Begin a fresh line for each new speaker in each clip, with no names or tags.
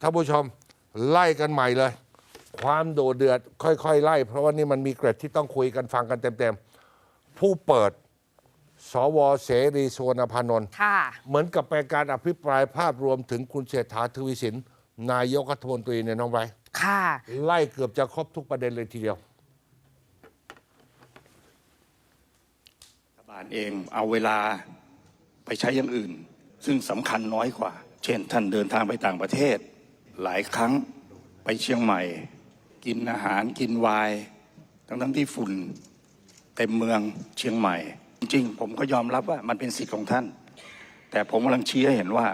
ท่านผู้ชมไล่กันใหม่เลย ความโดดเดือดค่อยๆ ไล่ เพราะว่านี่มันมีเกร็ดที่ต้องคุยกันฟังกันเต็มๆ ผู้เปิดสวเสรีสุวรรณพานนท์
ค่ะ
เหมือนกับเป็นการอภิปรายภาพรวมถึงคุณเศรษฐาทวีสิน นายกรัฐมนตรีเนี่ยน้องไบรท์
ค่ะ
ไล่เกือบจะครบทุกประเด็นเลยทีเดียว
รัฐบาลเองเอาเวลาไปใช้อย่างอื่น ซึ่งสำคัญน้อยกว่า เช่นท่านเดินทางไปต่างประเทศ หลายครั้งไปเชียงใหม่ กินอาหารกินไวน์ทั้งทั้งที่ฝุ่นเต็มเมืองเชียงใหม่ จริงๆ ผมก็ยอมรับว่ามันเป็นสิทธิ์ของท่าน แต่ผมกำลังชี้ให้เห็นว่า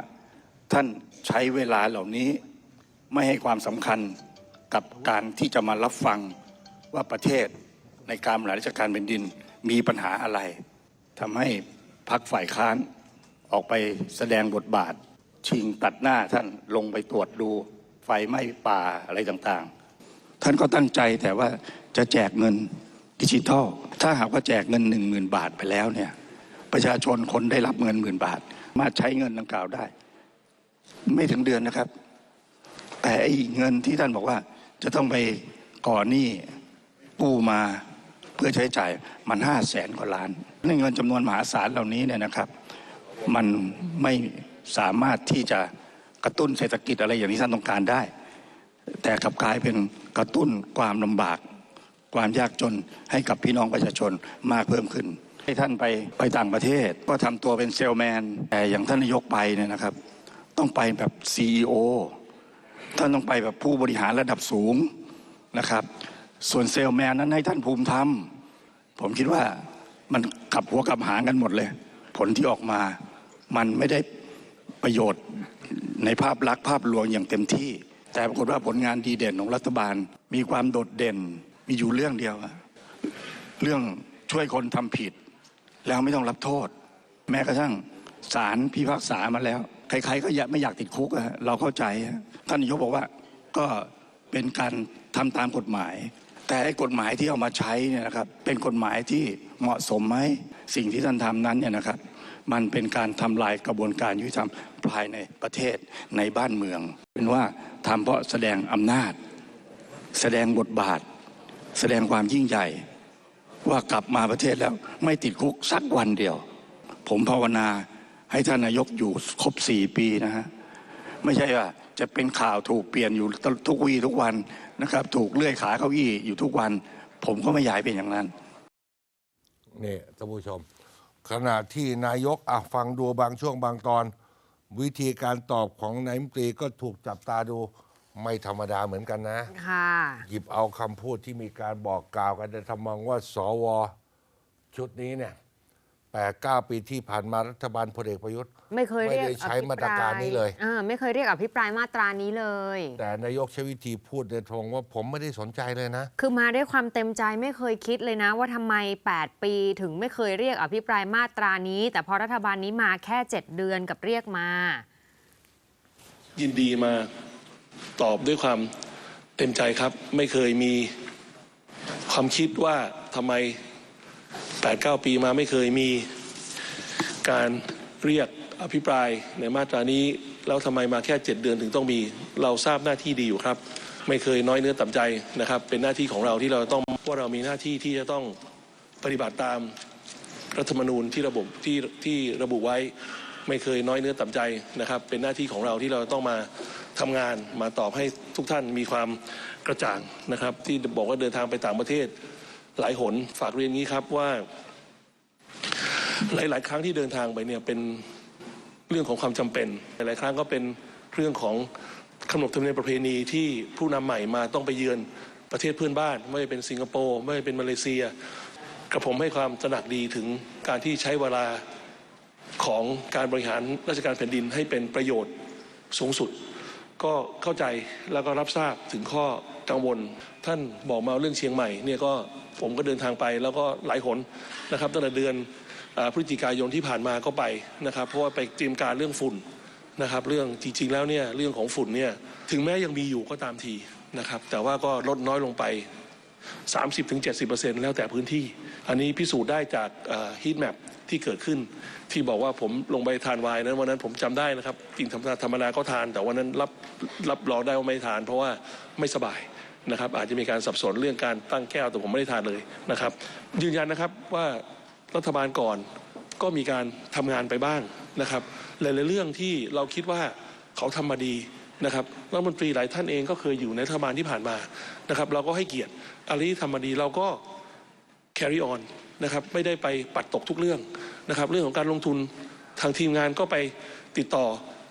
ท่านใช้เวลาเหล่านี้ไม่ให้ความสำคัญกับการที่จะมารับฟังว่าประเทศในการบริหารราชการแผ่นดินมีปัญหาอะไรทำให้พักฝ่ายค้านออกไปแสดงบทบาท ชิงตัดหน้าท่านลงไปตรวจดู ไฟไหม้ป่าอะไรต่างๆ ท่านก็ตั้งใจแต่ว่าจะแจกเงินดิจิทัล ถ้าหากว่าแจกเงินหนึ่งหมื่นบาทไปแล้วเนี่ยประชาชนคนได้รับเงินหมื่นบาท มาใช้เงินดังกล่าวได้ ไม่ถึงเดือนนะครับ แต่ไอ้เงินที่ท่านบอกว่า จะต้องไปก่อหนี้กู้มาเพื่อใช้จ่ายมันห้าแสนกว่าล้านในเงินจำนวนมหาศาลเหล่านี้เนี่ยนะครับ มันไม่ สามารถที่จะกระตุ้นเศรษฐกิจอะไรอย่างที่ท่านต้องการได้ แต่กลับกลายเป็นกระตุ้นความลำบาก ความยากจนให้กับพี่น้องประชาชนมากเพิ่มขึ้น ให้ท่านไปไปต่างประเทศ ก็ทำตัวเป็นเซลแมนแต่อย่างท่านนายกไปเนี่ยนะครับ ต้องไปแบบ CEO ท่านต้องไปแบบผู้บริหารระดับสูงนะครับ ส่วนเซลแมนนั้นให้ท่านภูมิธรรมผมคิดว่ามันกลับหัวกลับหางกันหมดเลย ผลที่ออกมา มันไม่ได้ ประโยชน์ในภาพลักษณ์ภาพลวงอย่างเต็มที่ แต่ปรากฏว่าผลงานดีเด่นของรัฐบาล มีความโดดเด่นมีอยู่เรื่องเดียว เรื่องช่วยคนทำผิด แล้วไม่ต้องรับโทษ แม้กระทั่งศาลพิพากษามาแล้ว ใครๆก็อยากไม่อยากติดคุกเราเข้าใจท่านนายกบอกว่าก็เป็นการทำตามกฎหมาย แต่ไอ้กฎหมายที่เอามาใช้เนี่ยนะครับเป็นกฎหมายที่เหมาะสมไหมสิ่งที่ท่านทำนั้นเนี่ยนะครับ มันเป็นการทำลายกระบวนการยุติธรรมภายในประเทศในบ้านเมือง เป็นว่าทำเพราะแสดงอำนาจ แสดงบทบาท แสดงความยิ่งใหญ่ ว่ากลับมาประเทศแล้วไม่ติดคุกสักวันเดียว ผมภาวนาให้ท่านนายกอยู่ครบสี่ปีนะฮะไม่ใช่ว่าจะเป็นข่าวถูกเปลี่ยนอยู่ทุกวีทุกวันนะครับ ถูกเลื่อยขาเก้าอี้อยู่ทุกวัน ผมก็ไม่อยากเป็นอย่างนั้น
นี่ท่านผู้ชม ขณะที่นายกอะฟังดูบางช่วงบางตอน วิธีการตอบของนายมนตรีก็ถูกจับตาดูไม่ธรรมดาเหมือนกันนะ
ค่ะ
หยิบเอาคำพูดที่มีการบอกกล่าวกันในทำนองว่าสวชุดนี้เนี่ย แปดเก้าปีที่ผ่านมารัฐบาลพลเอกประยุทธ์
ไม่เคยเรียก
ไม่ได้ใช้มาตรการนี้เลย
ออไม่เคยเรียกอภิปรายมาตรานี้เลย
แต่นายกใช้วิธีพูดในทงว่าผมไม่ได้สนใจเลยนะ
คือมาด้วยความเต็มใจไม่เคยคิดเลยนะ ว่าทำไม 8 ปีถึงไม่เคยเรียกอภิปรายมาตรานี้ แต่พอรัฐบาลนี้มาแค่ 7 เดือนกับเรียกมา
ยินดีมาตอบด้วยความเต็มใจครับ ไม่เคยมีความคิดว่าทำไม 8-9 ปีมาไม่เคยมีการเรียกอภิปรายในมาตรานี้แล้วทำไมมาแค่ 7 เดือนถึงต้องมี เราทราบหน้าที่ดีอยู่ครับ ไม่เคยน้อยเนื้อต่ำใจนะครับ เป็นหน้าที่ของเราที่เราต้องว่าเรามีหน้าที่ที่จะต้องปฏิบัติตามรัฐธรรมนูญที่ระบบที่ที่ระบุไว้ไม่เคยน้อยเนื้อต่ำใจนะครับ เป็นหน้าที่ของเราที่เราต้องมาทำงานมาตอบให้ทุกท่านมีความกระจ่างนะครับ ที่บอกว่าเดินทางไปต่างประเทศ หลายหนฝากเรียนงี้ครับว่า หลาย ๆ ครั้งที่เดินทางไปเนี่ยเป็นเรื่องของความจำเป็น หลาย ๆ ครั้งก็เป็นเรื่องของขนบธรรมเนียมประเพณีที่ผู้นำใหม่มาต้องไปเยือนประเทศเพื่อนบ้าน ไม่ว่าเป็นสิงคโปร์ไม่ว่าเป็นมาเลเซียกระผมให้ความตระหนักดีถึงการที่ใช้เวลาของการบริหารราชการแผ่นดินให้เป็นประโยชน์สูงสุด ก็เข้าใจแล้วก็รับทราบถึงข้อ กังวล ท่านบอกมาเรื่องเชียงใหม่เนี่ยก็ผมก็เดินทางไปแล้วก็หลายหนนะครับตั้งแต่เดือนอพฤศจิกายนที่ผ่านมาก็ไปนะครับ เพราะว่าไปเตรียมการเรื่องฝุ่นนะครับเรื่องจริงๆแล้วเนี่ยเรื่องของฝุ่นเนี่ยถึงแม้ยังมีอยู่ก็ตามทีนะครับแต่ว่าก็ลดน้อยลงไป 30-70%แล้วแต่พื้นที่ อันนี้พิสูจน์ได้จากฮีทแมปที่เกิดขึ้น ที่บอกว่าผมลงไปทานวน์นั้นวันนั้นผมจำได้นะครับจริงธรรมดาธรรมดาก็ทาน แต่วันนั้นรับรับรองได้ว่าไม่ทาน เพราะว่าไม่สบายนะครับ อาจจะมีการสับสนเรื่องการตั้งแก้วแต่ผมไม่ได้ทานเลยนะครับ ยืนยันนะครับว่ารัฐบาลก่อนก็มีการทำงานไปบ้างนะครับหลายๆเรื่องที่เราคิดว่าเขาทำมาดี นะครับรัฐมนตรีหลายท่านเองก็เคยอยู่ในรัฐบาลที่ผ่านมานะครับ เราก็ให้เกียรติอะไรที่ทำมาดีเราก็ carry on นะครับไม่ได้ไปปัดตกทุกเรื่องนะครับ เรื่องของการลงทุนทางทีมงานก็ไปติดต่อ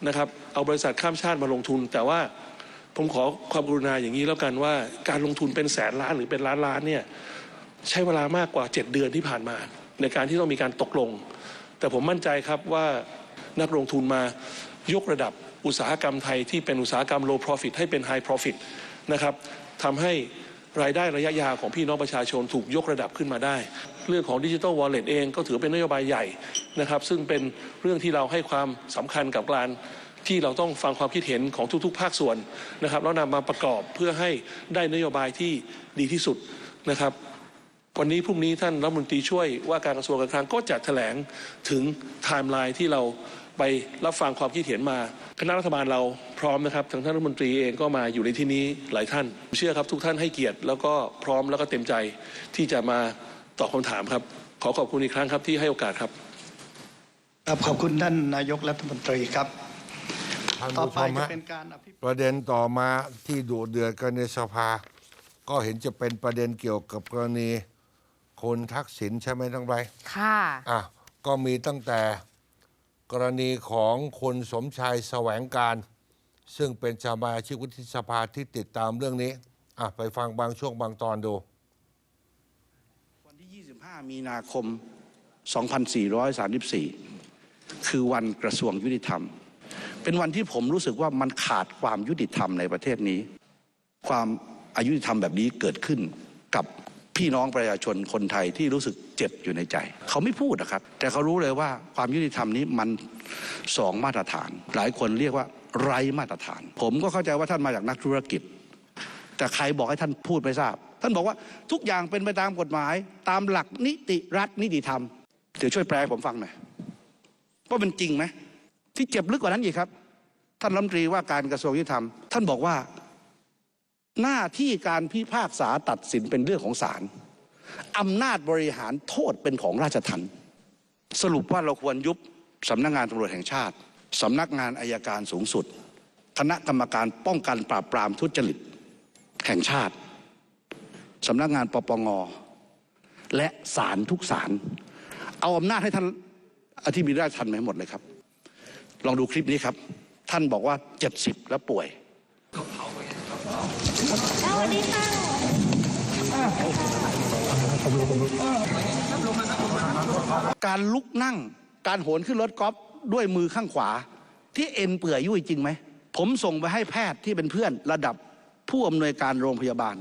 นะครับ เอาบริษัทข้ามชาติมาลงทุน แต่ว่าผมขอความกรุณาอย่างนี้แล้วกันว่าการลงทุนเป็นแสนล้านหรือเป็นล้านล้านเนี่ยใช้เวลามากกว่า 7 เดือนที่ผ่านมา ในการที่ต้องมีการตกลง แต่ผมมั่นใจครับว่านักลงทุนมายกระดับ อุตสาหกรรมไทยที่เป็นอุตสาหกรรม low profit ให้เป็น high profit นะครับทำให้รายได้ระยะยาวของพี่น้องประชาชนถูกยกระดับขึ้นมาได้ เรื่องของดิจิ t a ลวอลเล็ตเองก็ถือเป็นนโยบายใหญ่นะครับซึ่งเป็นเรื่องที่เราให้ความสำคัญกับการที่เราต้องฟังความคิดเห็นของทุก ๆ ภาคส่วนนะครับแล้วนำมาประกอบเพื่อให้ได้นโยบายที่ดีที่สุดนะครับวันนี้พรุ่งนี้ท่านรัฐมนตรีช่วยว่าการกระทรวงการคลังก็จะแถลงถึงไทม์ไลน์ที่เรา ไปรับฟังความคิดเห็นมา คณะรัฐบาลเราพร้อมนะครับทางท่านรัฐมนตรีเองก็มาอยู่ในที่นี้หลายท่านผมเชื่อครับทุกท่านให้เกียรติ แล้วก็พร้อมแล้วก็เต็มใจที่จะมาตอบคำถามครับ ขอขอบคุณอีกครั้งครับที่ให้โอกาสครับ
ครับขอบคุณท่านนายกรัฐมนตรีครับ
ท่าน
ต่อ
ผู้
ไป
ชม
จะ
ฮะ
เป็นการอภิปราย
ประเด็นต่อมาที่ดุเดือดกันในสภา ก็เห็นจะเป็นประเด็นเกี่ยวกับกรณีคนทักษิณใช่ไหมทั้งไร
ค่ะ
อะก็มีตั้งแต่ กรณีของคนสมชายแสวงการ ซึ่งเป็นสมาชิกวุฒิสภาที่ติดตามเรื่องนี้อะไปฟังบางช่วงบางตอนดู
วันที่ 25 มีนาคม 2434 คือวันกระทรวงยุติธรรม เป็นวันที่ผมรู้สึกว่ามันขาดความยุติธรรมในประเทศนี้ ความอายุติธรรมแบบนี้เกิดขึ้นกับ พี่น้องประชาชนคนไทยที่รู้สึกเจ็บอยู่ในใจ เขาไม่พูดนะครับ แต่เขารู้เลยว่าความยุติธรรมนี้มันสองมาตรฐาน หลายคนเรียกว่าไร้มาตรฐาน ผมก็เข้าใจว่าท่านมาจากนักธุรกิจ แต่ใครบอกให้ท่านพูดไม่ทราบ ท่านบอกว่าทุกอย่างเป็นไปตามกฎหมาย ตามหลักนิติรัฐนิติธรรมเดี๋ยวช่วยแปลผมฟังหน่อยว่าเป็นจริงไหมที่เจ็บลึกกว่านั้นอีกครับ ท่านรัฐมนตรีว่าการกระทรวงยุติธรรม ท่านบอกว่า หน้าที่การพิพากษาตัดสินเป็นเรื่องของศาลอำนาจบริหารโทษเป็นของราชทัณฑ์สรุปว่าเราควรยุบสำนักงานตำรวจแห่งชาติสำนักงานอายการสูงสุด คณะกรรมการป้องกันปราบปรามทุจริตแห่งชาติสำนักงานปปงและศาลทุกศาลเอาอำนาจให้ท่านอธิบดีราชทันไปหหมดเลยครับ ลองดูคลิปนี้ครับ ท่านบอกว่า 70 แล้วป่วย การลุกนั่ง การโหนขึ้นรถกอล์ฟด้วยมือข้างขวา ที่เอ็นเปื่อยยุ่ยจริงไหม ผมส่งไปให้แพทย์ที่เป็นเพื่อนระดับผู้อำนวยการโรงพยาบาล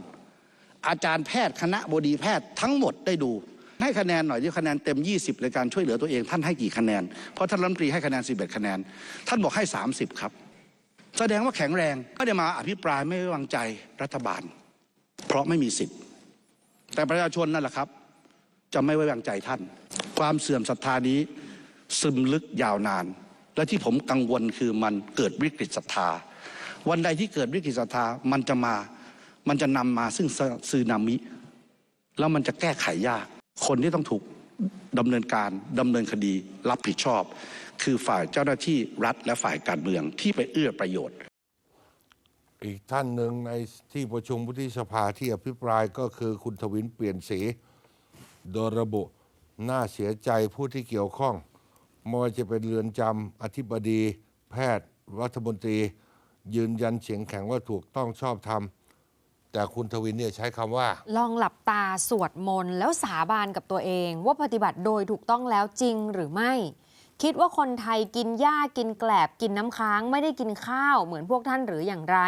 อาจารย์แพทย์คณะบดีแพทย์ทั้งหมดได้ดู ให้คะแนนหน่อยที่คะแนนเต็ม 20 ในการช่วยเหลือตัวเองท่านให้กี่คะแนน เพราะท่านรัฐมนตรีให้คะแนน 11 คะแนน ท่านบอกให้ 30 ครับ แสดงว่าแข็งแรงก็ได้มาอภิปรายไม่ไว้วางใจรัฐบาล เพราะไม่มีสิทธิ์ แต่ประชาชนนั่นแหละครับ จะไม่ไว้วางใจท่าน ความเสื่อมศรัทธานี้ซึมลึกยาวนาน และที่ผมกังวลคือมันเกิดวิกฤตศรัทธา วันใดที่เกิดวิกฤตศรัทธามันจะมา มันจะนำมาซึ่งซึนามิ แล้วมันจะแก้ไขยาก คนที่ต้องถูก ดำเนินการดำเนินคดีรับผิดชอบ คือฝ่ายเจ้าหน้าที่รัฐและฝ่ายการเมืองที่ไปเอื้อประโยชน์
อีกท่านหนึ่งในที่ประชุมวุฒิสภาที่อภิปรายก็คือคุณทวินเปลี่ยนสีโดยระบุน่าเสียใจผู้ที่เกี่ยวข้องไม่ว่าจะเป็นเรือนจำอธิบดี แพทย์ รัฐมนตรี ยืนยันเสียงแข็งว่าถูกต้องชอบธรรม แต่คุณทวินเนี่ยใช้คำว่า
ลองหลับตาสวดมนต์แล้วสาบานกับตัวเอง ว่าปฏิบัติโดยถูกต้องแล้วจริงหรือไม่ คิดว่าคนไทยกินหญ้ากินแกลบกินน้ำค้างไม่ได้กินข้าวเหมือนพวกท่านหรืออย่างไร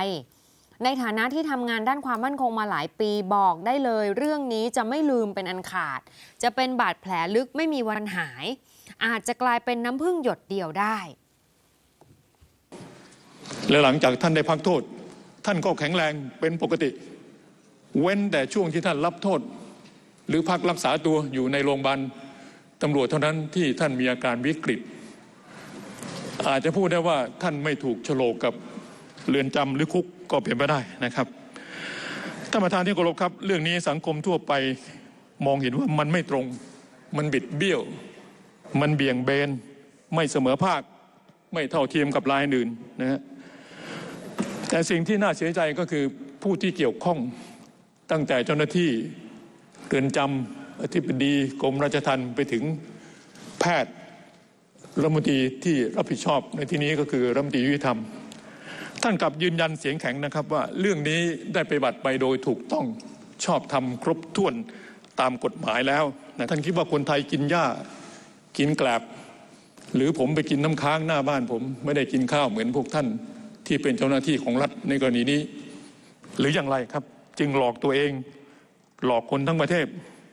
ในฐานะที่ทำงานด้านความมั่นคงมาหลายปีบอกได้เลย เรื่องนี้จะไม่ลืมเป็นอันขาด จะเป็นบาดแผลลึกไม่มีวันหาย อาจจะกลายเป็นน้ำพึ่งหยดเดียวได้
และหลังจากท่านได้พักโทษ ท่านก็แข็งแรงเป็นปกติ เว้นแต่ช่วงที่ท่านรับโทษ หรือพักรักษาตัวอยู่ในโรงพยาบาลตำรวจเท่านั้นที่ท่านมีอาการวิกฤต อาจจะพูดได้ว่าท่านไม่ถูกโฉลกกับเรือนจำหรือคุกก็เป็นไปได้นะครับท่านประธานที่เคารพครับ เรื่องนี้สังคมทั่วไปมองเห็นว่ามันไม่ตรง มันบิดเบี้ยว มันเบี่ยงเบน ไม่เสมอภาค ไม่เท่าเทียมกับรายอื่นนะฮะแต่สิ่งที่น่าเสียใจก็คือผู้ที่เกี่ยวข้อง ตั้งแต่เจ้าหน้าที่เรือนจำอธิบดีกรมราชทัณฑ์ไปถึงแพทย์รัฐมนตรีที่รับผิดชอบในที่นี้ก็คือรัฐมนตรียุติธรรม ท่านกลับยืนยันเสียงแข็งนะครับว่าเรื่องนี้ได้ไปบัติไปโดยถูกต้องชอบทำครบถ้วนตามกฎหมายแล้วนะท่านคิดว่าคนไทยกินหญ้ากินแกลบ หรือผมไปกินน้ำค้างหน้าบ้านผม ไม่ได้กินข้าวเหมือนพวกท่านที่เป็นเจ้าหน้าที่ของรัฐในกรณีนี้ หรืออย่างไรครับ จึงหลอกตัวเอง หลอกคนทั้งประเทศ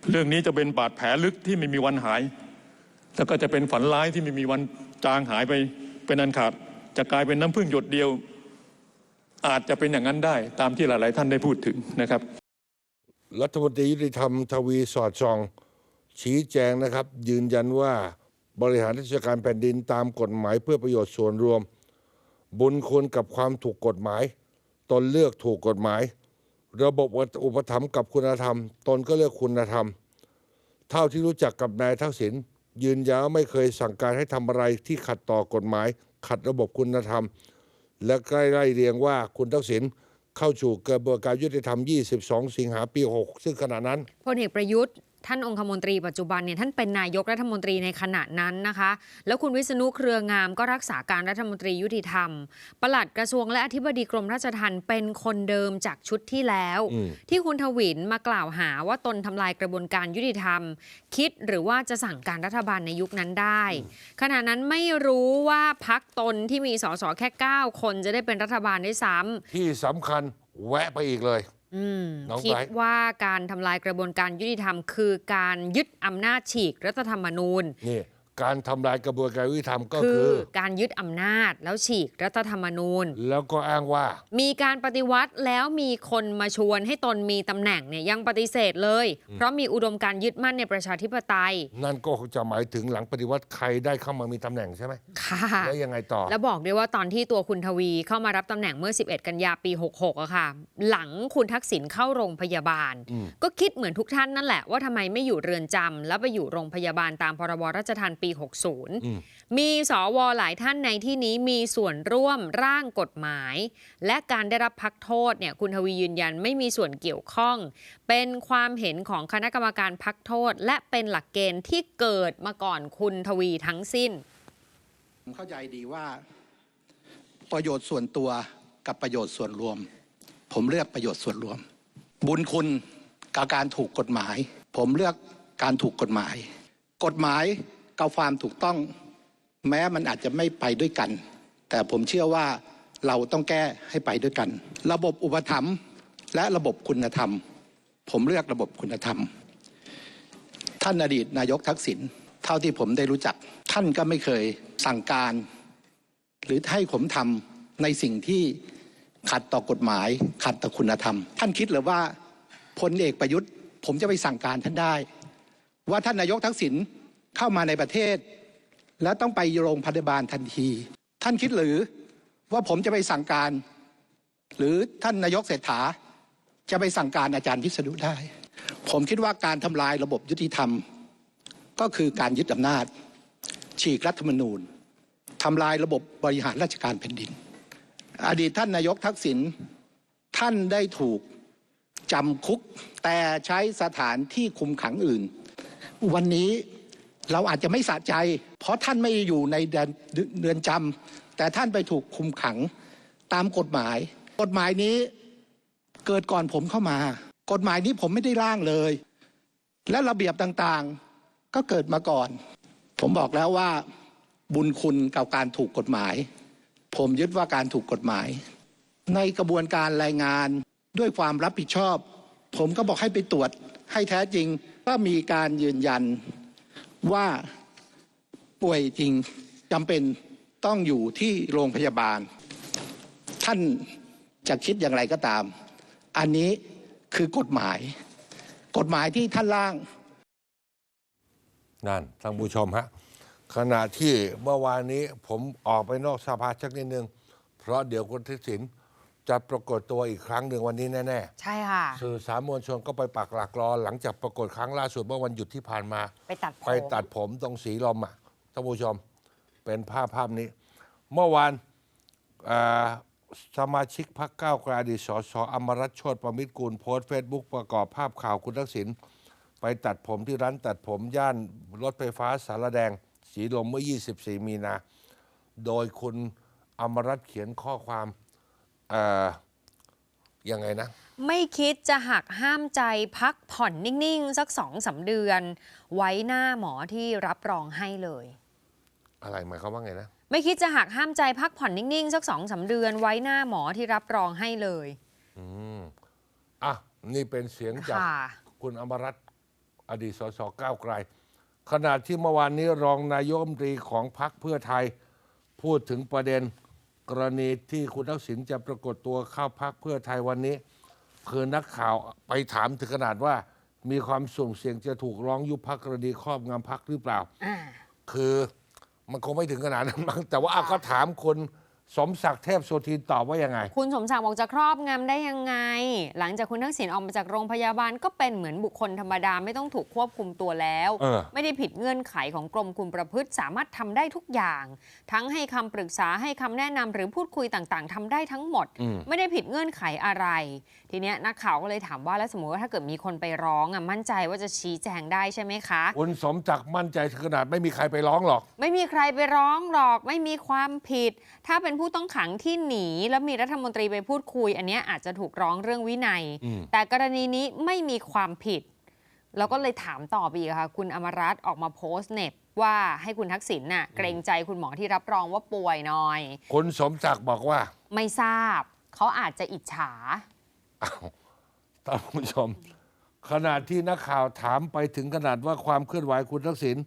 เรื่องนี้จะเป็นบาดแผลลึกที่ไม่มีวันหาย แล้วก็จะเป็นฝันร้ายที่ไม่มีวันจางหายไปเป็นอันขาด จะกลายเป็นน้ำพึ่งหยดเดียว อาจจะเป็นอย่างนั้นได้ตามที่หลาย ๆ ท่านได้พูดถึงนะครับ
รัฐมนตรียุติธรรมทวีสอดส่อง ชี้แจงนะครับ ยืนยันว่าบริหารราชการแผ่นดินตามกฎหมายเพื่อประโยชน์ส่วนรวม บุญคุณกับความถูกกฎหมาย ตนเลือกถูกกฎหมาย ระบบอุปถัมภ์กับคุณธรรม ตนก็เลือกคุณธรรม เท่าที่รู้จักกับนายทักษิณยืนยันว่าไม่เคยสั่งการให้ทำอะไรที่ขัดต่อกฎหมาย ขัดระบบคุณธรรม และใกล้ไล่เรียงว่าคุณทักษิณเข้าสู่กระบวนการยุติธรรม 22 สิงหาปี 6 ซึ่งขณะนั้น
พลเอกประยุทธ์ ท่านองคมนตรีปัจจุบันเนี่ยท่านเป็นนายกรัฐมนตรีในขณะนั้นนะคะ แล้วคุณวิษณุเครืองามก็รักษาการรัฐมนตรียุติธรรม ปลัดกระทรวงและอธิบดีกรมราชทัณฑ์เป็นคนเดิมจากชุดที่แล้ว
อืม
ที่คุณทวินมากล่าวหาว่าตนทำลายกระบวนการยุติธรรม คิดหรือว่าจะสั่งการรัฐบาลในยุคนั้นได้ ขณะนั้นไม่รู้ว่าพักตนที่มีสสแค่ 9 คนจะได้เป็นรัฐบาลด้วยซ้ำ
ที่สำคัญแวะไปอีกเลย
อืม
น้อง
คิด
ไบรท์
ว่าการทำลายกระบวนการยุติธรรม คือการยึดอำนาจฉีกรัฐธรรมนูญ
นี่ การทำลายกระบวนการยุติธรรมก็
คื
คืออ
การยึดอำนาจแล้วฉีกรัฐธรรมนูญ
แล้วก็อ้างว่า
มีการปฏิวัติแล้วมีคนมาชวนให้ตนมีตำแหน่งเนี่ยยังปฏิเสธเลย เพราะมีอุดมการณ์ยึดมั่นในประชาธิปไตย
นั่นก็คงจะหมายถึงหลังปฏิวัติใครได้เข้ามามีตำแหน่งใช่ไหม
ค่ะ
แล้วยังไงต่อ
แล้วบอกด้วยว่าตอนที่ตัวคุณทวีเข้ามารับตำแหน่งเมื่อ 11 กันยาปี 66อะค่ะ หลังคุณทักษิณเข้าโรงพยาบาล
อืม
ก็คิดเหมือนทุกท่านนั่นแหละว่าทำไมไม่อยู่เรือนจำแล้วไปอยู่โรงพยาบาลตามพรบราชทัณฑ์ปี60
อืม
มีสวหลายท่านในที่นี้มีส่วนร่วมร่างกฎหมาย และการได้รับพักโทษเนี่ยคุณทวียืนยันไม่มีส่วนเกี่ยวข้อง เป็นความเห็นของคณะกรรมการพักโทษ และเป็นหลักเกณฑ์ที่เกิดมาก่อนคุณทวีทั้งสิ้น
ผมเข้าใจดีว่าประโยชน์ส่วนตัวกับประโยชน์ส่วนรวม ผมเลือกประโยชน์ส่วนรวม บุญคุณกับการถูกกฎหมาย ผมเลือกการถูกกฎหมาย กฎหมาย กับความถูกต้อง แม้มันอาจจะไม่ไปด้วยกัน แต่ผมเชื่อว่าเราต้องแก้ให้ไปด้วยกัน ระบบอุปถัมภ์และระบบคุณธรรม ผมเลือกระบบคุณธรรม ท่านอดีตนายกทักษิณเท่าที่ผมได้รู้จัก ท่านก็ไม่เคยสั่งการ หรือให้ผมทำในสิ่งที่ขัดต่อกฎหมาย ขัดต่อคุณธรรม ท่านคิดหรือว่าพลเอกประยุทธ์ ผมจะไปสั่งการท่านได้ ว่าท่านนายกทักษิณ เข้ามาในประเทศ แล้วต้องไปโรงพยาบาลทันที ท่านคิดหรือว่าผมจะไปสั่งการ หรือท่านนายกเศรษฐา จะไปสั่งการอาจารย์วิษณุได้ ผมคิดว่าการทำลายระบบยุติธรรม ก็คือการยึดอำนาจ ฉีกรัฐธรรมนูญทำลายระบบบริหารราชการแผ่นดิน อดีตท่านนายกทักษิณท่านได้ถูกจำคุกแต่ใช้สถานที่คุมขังอื่น วันนี้ เราอาจจะไม่สะใจ เพราะท่านไม่อยู่ในเดือนจำแต่ท่านไปถูกคุมขังตามกฎหมาย กฎหมายนี้เกิดก่อนผมเข้ามา กฎหมายนี้ผมไม่ได้ร่างเลย และระเบียบต่างๆก็เกิดมาก่อน ผมบอกแล้วว่าบุญคุณกับการถูกกฎหมาย ผมยึดว่าการถูกกฎหมาย ในกระบวนการรายงานด้วยความรับผิดชอบ ผมก็บอกให้ไปตรวจให้แท้จริงว่ามีการยืนยัน ว่าป่วยจริงจำเป็นต้องอยู่ที่โรงพยาบาล ท่านจะคิดอย่างไรก็ตาม อันนี้
คือกฎหมาย กฎหมายที่ท่านร่าง
นั่นท่านผู้ชมฮะขณะที่เมื่อวานนี้ผมออกไปนอกสภาชักนิดนึง เพราะเดี๋ยวคุณทักษิณ จะปรากฏตัวอีกครั้งหนึ่งวันนี้แน่
ใช่ค่ะ
ๆสื่อสารมวลชนก็ไปปักหลักรอ หลังจากปรากฏครั้งล่าสุดเมื่อวันหยุดที่ผ่านมา
ไปตัดผม
ไปตัดผมตรงสีลมอะท่านผู้ชม เป็นภาพภาพนี้ เมื่อวานเอ่อสมาชิกพรรคก้าวไกลอดีตสสอมรัตน์โชติประมิตรกูลโพสต์เฟซบุ๊กประกอบภาพข่าวคุณทักษิณไปตัดผมที่ร้านตัดผมย่านรถไฟฟ้าสารแดง สีลมเมื่อ 24 มีนา โดยคุณอมรัตน์เขียนข้อความเอ่อ ยังไงนะ
ไม่คิดจะหักห้ามใจพักผ่อนนิ่ง ๆ สักสองสาเดือน ไว้หน้าหมอที่รับรองให้เลย
อะไรหมายความว่าไงนะ
ไม่คิดจะหักห้ามใจพักผ่อนนิ่ง ๆ สักสองสาเดือน ไว้หน้าหมอที่รับรองให้เลย
อืมอะ นี่เป็นเสียงจาก
ค่ะ
คุณอมรัตน์อดีตสสก้าวไกล ขณะที่เมื่อวานนี้รองนายกรัฐมนตรีของพรรคเพื่อไทย พูดถึงประเด็น กรณีที่คุณทักษิณจะปรากฏตัวเข้าพรรคเพื่อไทยวันนี้ คือนักข่าวไปถามถึงขนาดว่า มีความสุ่มเสี่ยงจะถูกร้องยุบพักกรณีครอบงำพักหรือเปล่า
อ่า
คือมันคงไม่ถึงขนาดนั้นมั้งแต่ว่าอะก็ถามคุณ สมศักดิ์เทพโสธินตอบว่ายังไง
คุณสมศักดิ์บอกจะครอบงำได้ยังไง หลังจากคุณทักษิณออกมาจากโรงพยาบาลก็เป็นเหมือนบุคคลธรรมดาไม่ต้องถูกควบคุมตัวแล้ว
เออ
ไม่ได้ผิดเงื่อนไขของกรมคุมประพฤติสามารถทำได้ทุกอย่าง ทั้งให้คำปรึกษาให้คำแนะนำหรือพูดคุยต่างๆทำได้ทั้งหมด
อืม
ไม่ได้ผิดเงื่อนไขอะไร ทีเนี้ยนักข่าวก็เลยถามว่าแล้วสมมติว่าถ้าเกิดมีคนไปร้องอะมั่นใจว่าจะชี้แจงได้ใช่ไหมคะ
คุณสมศักดิ์มั่นใจถึงขนาดไม่มีใครไปร้องหรอก
ไม่มีใครไปร้องหรอก ไม่มีความผิด ถ้าเป็นผู้ต้องขังที่หนีแล้วมีรัฐมนตรีไปพูดคุย อันเนี้ยอาจจะถูกร้องเรื่องวินัย
อืม
แต่กรณีนี้ไม่มีความผิด แล้วก็เลยถามต่อไปอีกค่ะ คุณอมรัตน์ออกมาโพสต์เน็บว่าให้คุณทักษิณน่ะเกรงใจคุณหมอที่รับรองว่าป่วยหน่อย
คุณสมศักดิ์บอกว่า
ไม่ทราบ เขาอาจจะอิจฉา
อ้าวท่านผู้ชมขณะที่นักข่าวถามไปถึงขนาดว่าความเคลื่อนไหวคุณทักษิณ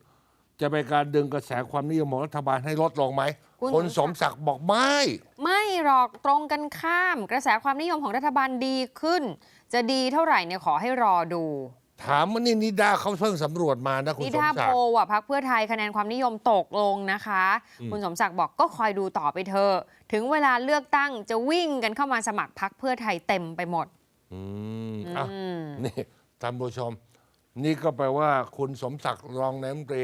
จะเป็นการดึงกระแสความนิยมของรัฐบาลให้ลดลงไหม
คุณ
คุณสมศักดิ์บอกไม่
ไม่หรอกตรงกันข้าม กระแสความนิยมของรัฐบาลดีขึ้น จะดีเท่าไหร่เนี่ยขอให้รอดู
ถามว่านี่นิดาเขาเพิ่งสำรวจมานะคุณ
นิ
สม
ดา
ศั
โพ
กดิ์
ลอะพักเพื่อไทยคะแนนความนิยมตกลงนะคะคุณสมศักดิ์บอกก็คอยดูต่อไปเถอะถึงเวลาเลือกตั้งจะวิ่งกันเข้ามาสมัครพักเพื่อไทยเต็มไปหมด
อืมอะ
อืม
นี่ท่านผู้ชม นี่ก็แปลว่าคุณสมศักดิ์รองนายกรัฐมนตรี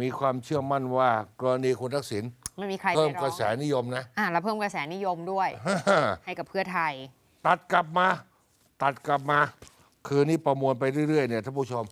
มีความเชื่อมั่นว่ากรณีคุณทักษิณ
ไม่มีใคร
เพิ่ม
ไป
ก
ร้อ
ระ
ง
แสนิยมนะ
อะแล้วเพิ่มกระแสนิยมด้วย ให้กับเพื่อไทย
ตัดกลับมา ตัดกลับมา คืนนี้ประมวลไปเรื่อยๆเนี่ยท่านผู้ชม